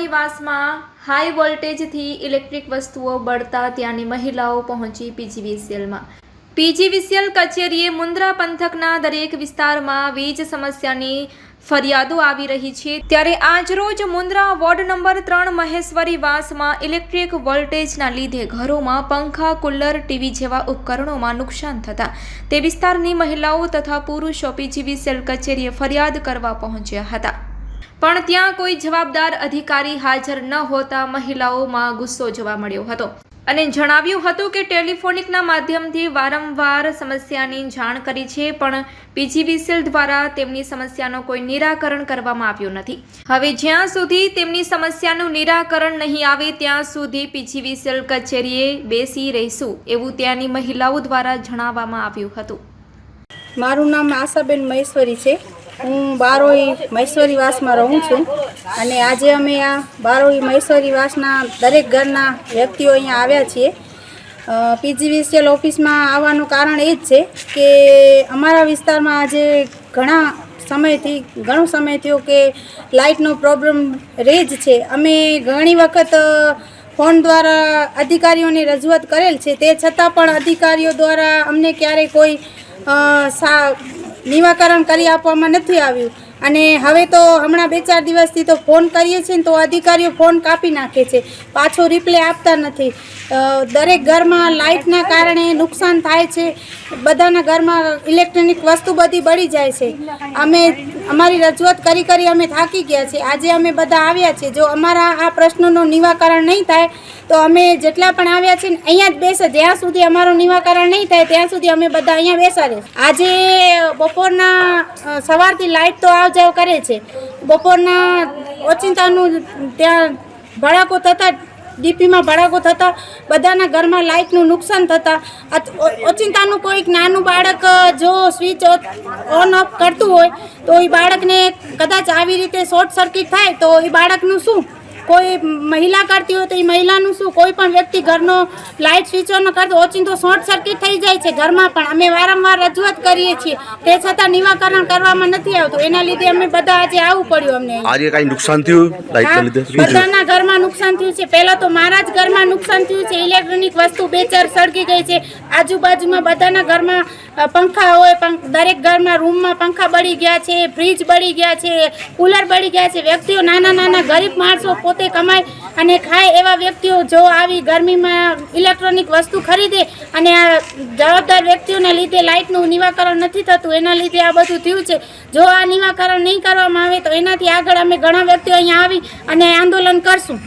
મહેશ્વરીવાસમાં high વોલ્ટેજથી electric વસ્તુઓ બળતા ત્યાંની મહિલાઓ પહોંચી પીજીવીસીએલમાં પીજીવીસીએલ કચેરીએ મુન્દ્રા પંથકના દરેક વિસ્તારમાં વીજ સમસ્યાની ફરિયાદો આવી રહી છે. ત્યારે આજરોજ મુન્દ્રા વોર્ડ નંબર ત્રણ મહેશ્વરી વાસમાં ઇલેક્ટ્રિક વોલ્ટેજના લીધે ઘરોમાં પંખા, કુલર, ટીવી જેવા ઉપકરણોમાં નુકસાન થતા. તે વિસ્તારની મહિલાઓ તથા પુરુષો પીજીવીસીએલ કચેરીએ ફરિયાદ કરવા પહોંચ્યા હતા. પણ ત્યાં કોઈ જવાબદાર અધિકારી હાજર ન હોતા મહિલાઓમાં ગુસ્સો જોવા મળ્યો હતો. અને જણાવ્યું હતું કે ટેલિફોનિકના માધ્યમથી વારંવાર સમસ્યાની જાણ કરી છે, પણ પીજીવીસીએલ દ્વારા તેમની સમસ્યાનો કોઈ નિરાકરણ કરવામાં આવ્યું નથી. હવે જ્યાં સુધી તેમની સમસ્યાનું નિરાકરણ નહીં આવે, ત્યાં સુધી પીજીવીસીએલ કચેરીએ બેસી રહીશું એવું ત્યાંની મહિલાઓ દ્વારા જણાવવામાં આવ્યું હતું. મારું નામ આશાબેન મહેશ્વરી છે. હું બારોઈ મહેશ્વરી વાસમાં રહું છું અને આજે અમે આ બારોઈ મહેશ્વરી વાસના દરેક ઘરના વ્યક્તિઓ અહીંયા આવ્યા છીએ. પીજીવીસીએલ ઓફિસમાં આવવાનું કારણ એ જ છે કે અમારા વિસ્તારમાં આજે ઘણા સમયથી, ઘણો સમય થયો કે લાઇટનો પ્રોબ્લેમ રહે જ છે. અમે ઘણી વખત ફોન દ્વારા અધિકારીઓને રજૂઆત કરેલ છે. તે છતાં પણ અધિકારીઓ દ્વારા અમને ક્યારેય કોઈ સા નિવાકરણ કરી આપવામાં નથી આવ્યું. અને હવે તો હમણાં બે ચાર દિવસથી તો ફોન કરીએ છીએ ને તો અધિકારીઓ ફોન કાપી નાખે છે. પાછો રિપ્લે આપતા નથી. દરેક ઘરમાં લાઇટના કારણે નુકસાન થાય છે. બધાના ઘરમાં ઇલેક્ટ્રોનિક વસ્તુ બધી બળી જાય છે. અમે અમારી રજૂઆત કરી કરી અમે થાકી ગયા છીએ. આજે અમે બધા આવ્યા છીએ. જો અમારા આ પ્રશ્નોનું નિવાકરણ નહીં થાય, તો અમે જેટલા પણ આવ્યા છીએ અહીંયા જ બેસે. જ્યાં સુધી અમારું નિવાકરણ નહીં થાય, ત્યાં સુધી અમે બધા અહીંયા બેસા આજે બપોરના સવારથી લાઇટ તો આવ જાવ કરે છે. બપોરના ઓચિંતાનું ત્યાં ભડાકો થતાં, ડીપીમાં ભડાકો થતાં, બધાના ઘરમાં લાઇટનું નુકસાન થતાં ઓચિંતાનું કોઈક નાનું બાળક જો સ્વિચ ઓન ઓફ કરતું હોય, તો એ બાળકને કદાચ આવી રીતે શોર્ટ સર્કિટ થાય તો એ બાળકનું શું? કોઈ મહિલા કરતી હોય તો એ મહિલાનું શું? કોઈ પણ વ્યક્તિ ઘરનો લાઇટ સ્વિચ ઓન કરતો ઓચિંતો શોર્ટ સર્કિટ થઈ જાય છે ઘરમાં પણ. અમે વારંવાર રજૂઆત કરીએ છીએ. તે છતાં નિવાકરણ કરવામાં નથી આવતું. એના લીધે અમે બધા આજે આવવું પડ્યું અમને આજે કઈ નુકસાન થયું? બધાના ઘરમાં નુકસાન થયું છે. પહેલા તો મારા જ ઘરમાં નુકસાન થયું છે. ઇલેક્ટ્રોનિક વસ્તુ બે ચાર સળગી ગઈ છે. આજુબાજુમાં બધાના ઘરમાં પંખા હોય દરેક ઘરમાં રૂમમાં પંખા બળી ગયા છે ફ્રીજ બળી ગયા છે કુલર બળી ગયા છે. વ્યક્તિઓ નાના નાના ગરીબ માણસો પોતે કમાય અને ખાય એવા વ્યક્તિઓ જો આવી ગરમીમાં ઇલેક્ટ્રોનિક વસ્તુ ખરીદે અને આ જવાબદાર વ્યક્તિઓને લીધે લાઇટનું નિવાકરણ નથી થતું, એના લીધે આ બધું થયું છે. જો આ નિવાકરણ નહીં કરવામાં આવે તો એનાથી આગળ અમે ઘણા વ્યક્તિઓ અહીંયા આવી અને આંદોલન કરશું.